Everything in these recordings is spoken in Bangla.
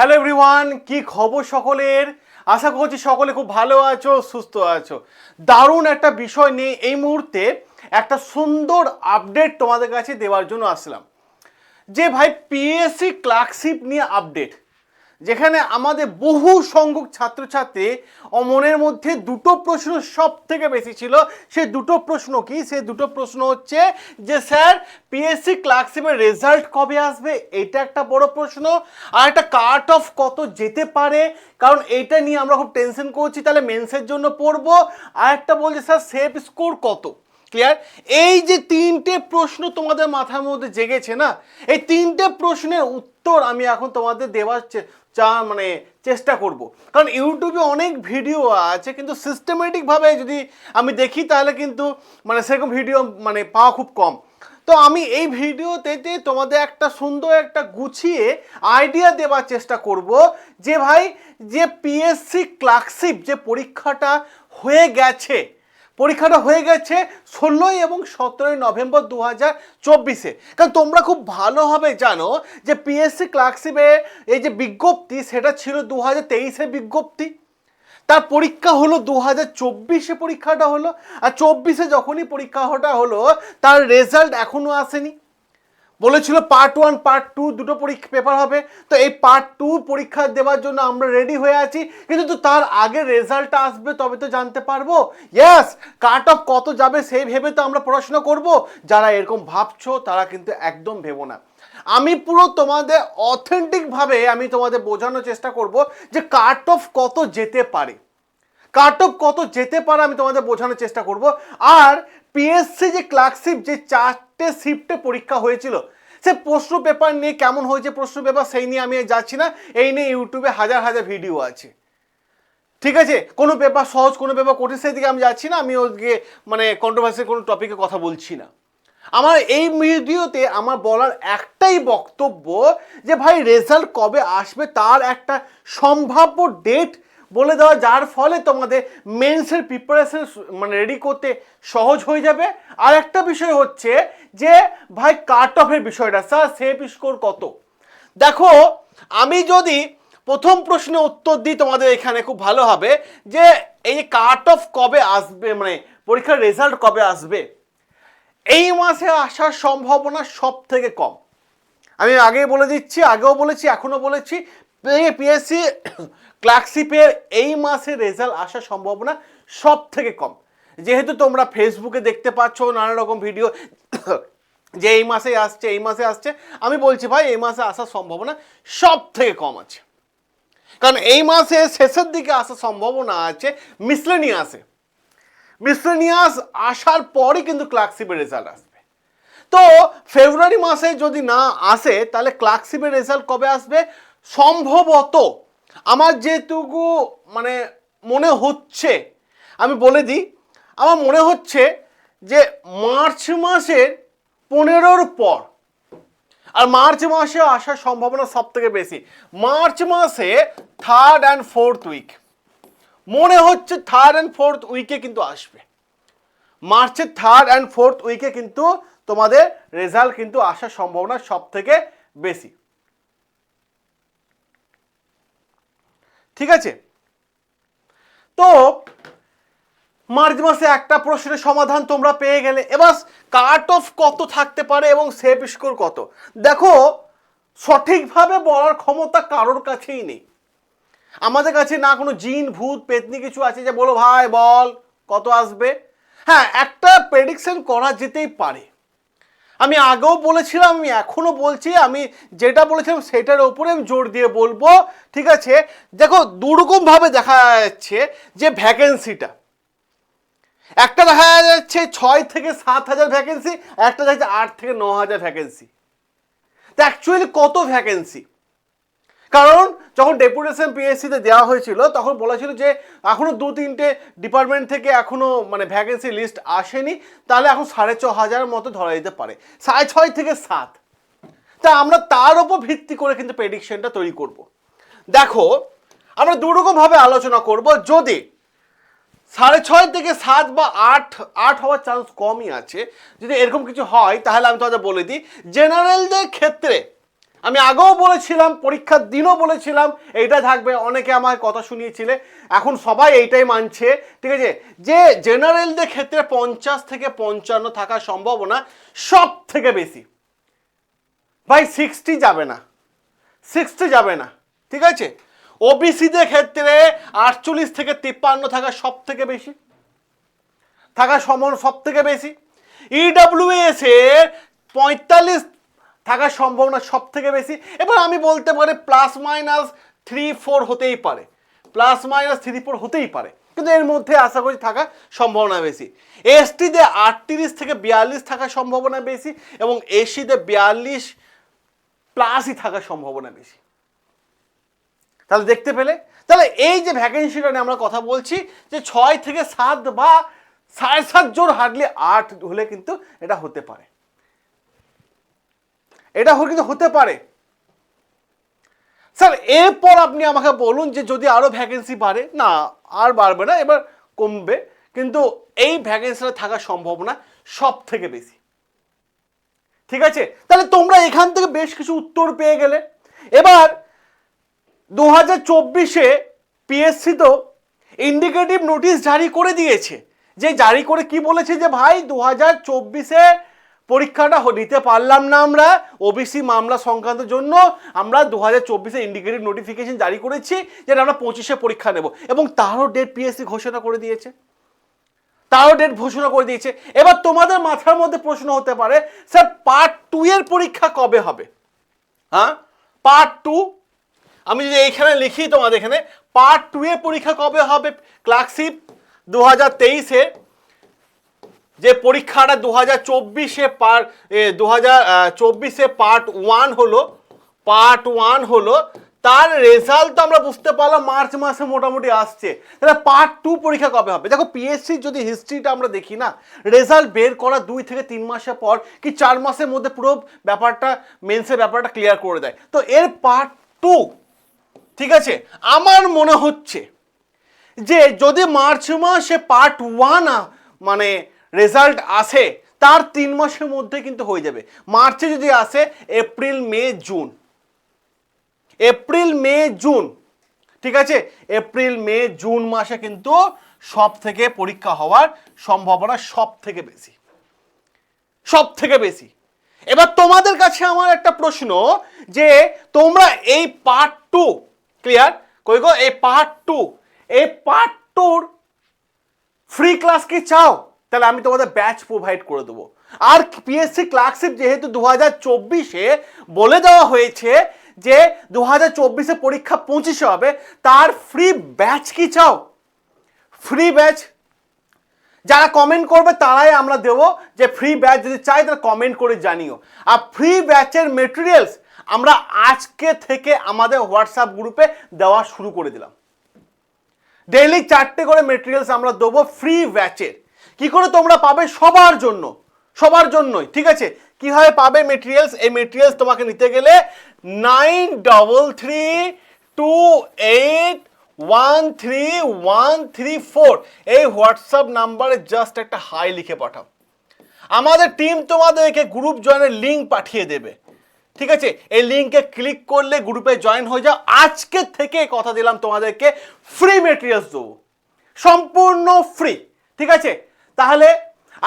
হ্যালো এভরিওয়ান কি খবর সকলের? আশা করছি সকলে খুব ভালো আছো, সুস্থ আছো। দারুণ একটা বিষয় নিয়ে এই মুহূর্তে একটা সুন্দর আপডেট তোমাদের কাছে দেওয়ার জন্য আসলাম। যে ভাই পিএসসি ক্লার্কশিপ নিয়ে আপডেট যেখানে আমাদের বহু সংখ্যক ছাত্রছাত্রী ও মনের মধ্যে দুটো প্রশ্ন সব থেকে বেশি ছিল। সে দুটো প্রশ্ন কি? সে দুটো প্রশ্ন হচ্ছে যে, স্যার পিএসসি ক্লার্কশিপের রেজাল্ট কবে আসবে? এটা একটা বড় প্রশ্ন। আর একটা কাট অফ কত যেতে পারে? কারণ এইটা নিয়ে আমরা খুব টেনশন করছি। তাহলে মেন্সের জন্য পড়ব। আর একটা বলছে, স্যার সেফ স্কোর কত? ক্লিয়ার এই যে তিনটে প্রশ্ন তোমাদের মাথার মধ্যে জেগেছে না? এই তিনটে প্রশ্নের উত্তর আমি এখন তোমাদের দেওয়ার চে- মানে চেষ্টা করব। কারণ ইউটিউবে অনেক ভিডিও আছে, কিন্তু সিস্টেমেটিকভাবে যদি আমি দেখি, তাহলে কিন্তু মানে সেরকম ভিডিও মানে পাওয়া খুব কম। তো আমি এই ভিডিওতে তোমাদের একটা সুন্দর একটা গুছিয়ে আইডিয়া দেওয়ার চেষ্টা করব যে ভাই, যে পিএসসি ক্লার্কশিপ যে পরীক্ষাটা হয়ে গেছে পরীক্ষাটা হয়ে গেছে ষোলোই এবং সতেরোই নভেম্বর দু হাজার চব্বিশে। কারণ তোমরা খুব ভালোভাবে জানো যে পিএসসি ক্লার্কশিপে এই যে বিজ্ঞপ্তি, সেটা ছিল দু হাজার তেইশের বিজ্ঞপ্তি। তার পরীক্ষা হলো দু হাজার চব্বিশে পরীক্ষাটা হলো। আর চব্বিশে যখনই পরীক্ষাটা হলো, তার রেজাল্ট এখনও আসেনি। বলেছিল পার্ট ওয়ান পার্ট টু দুটো পরীক্ষা পেপার হবে। তো এই পার্ট টু পরীক্ষা দেওয়ার জন্য আমরা রেডি হয়ে আছি। কিন্তু তো তার আগে রেজাল্টটা আসবে, তবে তো জানতে পারব। ইয়াস কাট অফ কত যাবে সেই ভেবে তো আমরা পড়াশোনা করব। যারা এরকম ভাবছ, তারা কিন্তু একদম ভেবো না। আমি পুরো তোমাদের অথেন্টিকভাবে আমি তোমাদের বোঝানোর চেষ্টা করব যে কাট অফ কত যেতে পারে। কাট অফ কত যেতে পারে আমি তোমাদের বোঝানোর চেষ্টা করব। আর পিএসসি যে ক্লার্কশিপ যে চারটে শিফটে পরীক্ষা হয়েছিল। সে প্রশ্ন পেপার নিয়ে কেমন হয়েছে প্রশ্ন পেপার সেই নিয়ে আমি যাচ্ছি না, এই নিয়ে ইউটিউবে হাজার হাজার ভিডিও আছে। ঠিক আছে? কোনো পেপার সহজ, কোনো পেপার কঠিন, সেই দিকে আমি যাচ্ছি না, আমি ওদিকে মানে কন্ট্রোভার্সির কোনো টপিকে কথা বলছি না। আমার এই ভিডিওতে আমার বলার একটাই বক্তব্য যে ভাই রেজাল্ট কবে আসবে তার একটা সম্ভাব্য ডেট বলে দেওয়া, যার ফলে তোমাদের মেন্সের প্রিপারেশন মানে রেডি করতে সহজ হয়ে যাবে। আর একটা বিষয় হচ্ছে যে, ভাই কাট অফের বিষয়টা স্যার সেফ স্কোর কত? দেখো, আমি যদি প্রথম প্রশ্নে উত্তর দিই, তোমাদের এখানে খুব ভালো হবে যে, এই যে কাট অফ কবে আসবে মানে পরীক্ষার রেজাল্ট কবে আসবে, এই মাসে আসার সম্ভাবনা সব থেকে কম। আমি আগেই বলে দিচ্ছি, আগেও বলেছি, এখনও বলেছি পিএসসি ক্লার্কশিপের এই মাসে রেজাল্ট আসার সম্ভাবনা সব থেকে কম। যেহেতু তোমরা ফেসবুকে দেখতে পাচ্ছ, নানা রকম ভিডিও যে এই মাসে আসছে, এই মাসে আসছে, আমি বলছি ভাই, এই মাসে আসার সম্ভাবনা সব থেকে কম আছে। কারণ এই মাসে শেষের দিকে আসার সম্ভাবনা আছে মিসলেনিয়াসে মিসলেনিয়াস আসার পরই কিন্তু ক্লার্কশিপের রেজাল্ট আসবে। তো ফেব্রুয়ারি মাসে যদি না আসে, তাহলে ক্লার্কশিপের রেজাল্ট কবে আসবে? সম্ভবত আমার যেটুকু মানে মনে হচ্ছে, আমি বলে দিই, আমার মনে হচ্ছে যে মার্চ মাসের পনেরোর পর, আর মার্চ মাসে আসার সম্ভাবনা সব থেকে বেশি, মার্চ মাসে থার্ড অ্যান্ড ফোর্থ উইক মনে হচ্ছে থার্ড অ্যান্ড ফোর্থ উইকে কিন্তু আসবে। মার্চের থার্ড অ্যান্ড ফোর্থ উইকে কিন্তু তোমাদের রেজাল্ট কিন্তু আসার সম্ভাবনা সব থেকে বেশি। ঠিক আছে? তো মার্চ মাসে একটা প্রশ্নের সমাধান তোমরা পেয়ে গেলে। এবার কাট অফ কত থাকতে পারে এবং সেফ স্কোর কত? দেখো, সঠিকভাবে বলার ক্ষমতা কারোর কাছেই নেই। আমাদের কাছে না কোনো জিন, ভূত, পেতনি কিছু আছে যে বলো, ভাই, বল, কত আসবে? হ্যাঁ একটা প্রেডিকশন করা যেতেই পারে। আমি আগেও বলেছিলাম, আমি এখনও বলছি, আমি যেটা বলেছিলাম সেটার ওপরে আমি জোর দিয়ে বলব, ঠিক আছে? দেখো, দুরকমভাবে দেখা যাচ্ছে যে ভ্যাকেন্সিটা একটা দেখা যাচ্ছে ছয় থেকে সাত হাজার ভ্যাকেন্সি একটা দেখা যাচ্ছে আট থেকে ন হাজার ভ্যাকেন্সি তো অ্যাকচুয়ালি কত ভ্যাকেন্সি যখন ডেপুটেশন পিএসসিতে দেওয়া হয়েছিল, তখন বলা ছিল যে এখনও দু তিনটে ডিপার্টমেন্ট থেকে এখনও মানে ভ্যাকেন্সি লিস্ট আসেনি, তাহলে এখন সাড়ে ছ হাজার মতো ধরা যেতে পারে। সাড়ে ছয় থেকে সাত। তা আমরা তার উপর ভিত্তি করে কিন্তু প্রেডিকশনটা তৈরি করব। দেখো, আমরা দুরকমভাবে আলোচনা করব, যদি সাড়ে ছয় থেকে সাত বা আট আট হওয়ার চান্স কমই আছে, যদি এরকম কিছু হয়, তাহলে আমি তোমাদের বলে দিই জেনারেলদের ক্ষেত্রে আমি আগেও বলেছিলাম, পরীক্ষার দিনও বলেছিলাম, এইটা থাকবে, অনেকে আমার কথা শুনিয়েছিলে। এখন সবাই এইটাই মানছে, ঠিক আছে? যে জেনারেলদের ক্ষেত্রে পঞ্চাশ থেকে পঞ্চান্ন থাকার সম্ভাবনা সব থেকে বেশি। ভাই সিক্সটি যাবে না। সিক্সটি যাবে না, ঠিক আছে? ওবিসিদের ক্ষেত্রে আটচল্লিশ থেকে তিপ্পান্ন থাকা সব থেকে বেশি। থাকা সমান সব থেকে বেশি ইডাব্লিউএস এর পঁয়তাল্লিশ থাকার সম্ভাবনা সব থেকে বেশি। এবার আমি বলতে পারি প্লাস মাইনাস থ্রি ফোর হতেই পারে। প্লাস মাইনাস থ্রি ফোর হতেই পারে। কিন্তু এর মধ্যে আশা করি থাকার সম্ভাবনা বেশি। এসটিতে আটত্রিশ থেকে বিয়াল্লিশ থাকার সম্ভাবনা বেশি এবং এসিতে বিয়াল্লিশ প্লাসই থাকার সম্ভাবনা বেশি। তাহলে দেখতে পেলে? তাহলে এই যে ভ্যাকেন্সিটা নিয়ে আমরা কথা বলছি, যে ছয় থেকে সাত বা সাড়ে সাত জোর হার্ডলি আট হলে কিন্তু এটা হতে পারে। এটা কিন্তু হতে পারে। স্যার, এরপর আপনি আমাকে বলুন যে যদি আরও ভ্যাকেন্সি বাড়ে, না, আর বাড়বে না, এবার কমবে, কিন্তু এই ভ্যাকেন্সিটা থাকার সম্ভাবনা সব থেকে বেশি। ঠিক আছে? তাহলে তোমরা এখান থেকে বেশ কিছু উত্তর পেয়ে গেলে। এবার দু হাজার চব্বিশে পিএসসি তো ইন্ডিকেটিভ নোটিশ জারি করে দিয়েছে। যে জারি করে কি বলেছে যে ভাই দু হাজার চব্বিশে পরীক্ষাটা দিতে পারলাম না আমরা। ওবিসি মামলা সংক্রান্ত জন্য আমরা দু হাজার চব্বিশে ইন্ডিকেটিভ নোটিফিকেশন জারি করেছি যেটা আমরা পঁচিশে পরীক্ষা নেব। এবং তারও ডেট পিএসসি ঘোষণা করে দিয়েছে। তারও ডেট ঘোষণা করে দিয়েছে। এবার তোমাদের মাথার মধ্যে প্রশ্ন হতে পারে, স্যার পার্ট টু এর পরীক্ষা কবে হবে? হ্যাঁ? পার্ট টু আমি যদি এইখানে লিখি তোমাদের এখানে পার্ট টু এর পরীক্ষা কবে হবে? ক্লার্কশিপ দু হাজার তেইশে যে পরীক্ষাটা দু হাজার চব্বিশে পার দু হাজার চব্বিশে পার্ট ওয়ান হলো পার্ট ওয়ান হলো, তার রেজাল্ট তো আমরা বুঝতে পারলাম মার্চ মাসে মোটামুটি আসছে। তাহলে পার্ট টু পরীক্ষা কবে হবে? দেখো পিএসসি যদি হিস্ট্রিটা আমরা দেখি না রেজাল্ট বের করা দুই থেকে তিন মাসের পর কি চার মাসের মধ্যে পুরো ব্যাপারটা মেন্সের ব্যাপারটা ক্লিয়ার করে দেয়? তো এর পার্ট টু ঠিক আছে? আমার মনে হচ্ছে যে যদি মার্চ মাসে পার্ট ওয়ান মানে রেজাল্ট আসে, তার তিন মাসের মধ্যে কিন্তু হয়ে যাবে। মার্চে যদি আসে, April, May, June. April, May, June. ঠিক আছে? এপ্রিল, মে, জুন মাসে কিন্তু সব থেকে পরীক্ষা হওয়ার সম্ভাবনা সব থেকে বেশি। সব থেকে বেশি। এবার তোমাদের কাছে আমার একটা প্রশ্ন যে, তোমরা এই পার্ট টু ক্লিয়ার কই গো? এই পার্ট টু এই পার্ট টুর ফ্রি ক্লাস কি চাও? তাহলে আমি তোমাদের ব্যাচ প্রোভাইড করে দেবো। আর পিএসসি ক্লার্কশিপ যেহেতু দু হাজার চব্বিশে বলে দেওয়া হয়েছে যে দু হাজার চব্বিশে পরীক্ষা পঁচিশে হবে, তার ফ্রি ব্যাচ কি চাও? ফ্রি ব্যাচ যারা কমেন্ট করবে তারাই আমরা দেবো যে ফ্রি ব্যাচ যদি চাই তারা কমেন্ট করে জানিও। আর ফ্রি ব্যাচের মেটেরিয়ালস আমরা আজকে থেকে আমাদের হোয়াটসঅ্যাপ গ্রুপে দেওয়া শুরু করে দিলাম। ডেইলি চারটে করে মেটেরিয়ালস আমরা দেবো ফ্রি ব্যাচের কি করে তোমরা পাবে সবার জন্য? সবার জন্যই, ঠিক আছে? কীভাবে পাবে মেটেরিয়ালস এই মেটেরিয়ালস তোমাকে নিতে গেলে nine double three two eight one three one three four এই হোয়াটসঅ্যাপ নাম্বারে জাস্ট একটা হাই লিখে পাঠাও। আমাদের টিম তোমাদেরকে গ্রুপ জয়েনের লিঙ্ক পাঠিয়ে দেবে। ঠিক আছে? এই লিঙ্কে ক্লিক করলে গ্রুপে জয়েন হয়ে যাও। আজকে থেকে কথা দিলাম তোমাদেরকে। ফ্রি মেটেরিয়ালস দেবো। সম্পূর্ণ ফ্রি ঠিক আছে? তাহলে,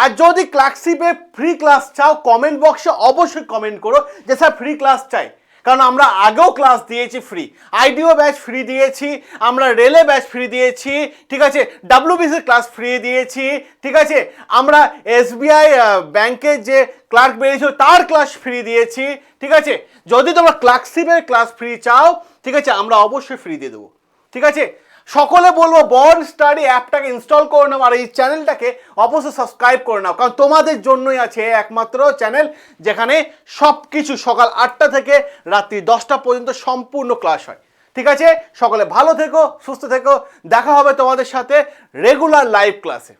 আর যদি ক্লাসিপে ফ্রি ক্লাস চাও কমেন্ট বক্সে অবশ্যই কমেন্ট করো যে, স্যার ফ্রি ক্লাস চাই। কারণ আমরা আগেও ক্লাস দিয়েছি ফ্রি আইডিও ব্যাচ ফ্রি দিয়েছি, আমরা রেলে ব্যাচ ফ্রি দিয়েছি, ঠিক আছে? ডাব্লিউবিসির ক্লাস ফ্রি দিয়েছি, ঠিক আছে? আমরা এসবিআই ব্যাংকের যে ক্লার্ক বেরিয়েছিল, তার ক্লাস ফ্রি দিয়েছি, ঠিক আছে? যদি তোমরা ক্লার্কশিপের ক্লাস ফ্রি চাও, ঠিক আছে? আমরা অবশ্যই ফ্রি দিয়ে দেবো। ঠিক আছে? সকলে বলব বর্ন স্টাডি অ্যাপটাকে ইনস্টল করে নাও আর এই চ্যানেলটাকে অবশ্যই সাবস্ক্রাইব করে নাও। কারণ তোমাদের জন্যই আছে একমাত্র চ্যানেল যেখানে সব কিছু সকাল আটটা থেকে রাত্রি দশটা পর্যন্ত সম্পূর্ণ ক্লাস হয়। ঠিক আছে? সকলে ভালো থেকো, সুস্থ থেকো। দেখা হবে তোমাদের সাথে রেগুলার লাইভ ক্লাসে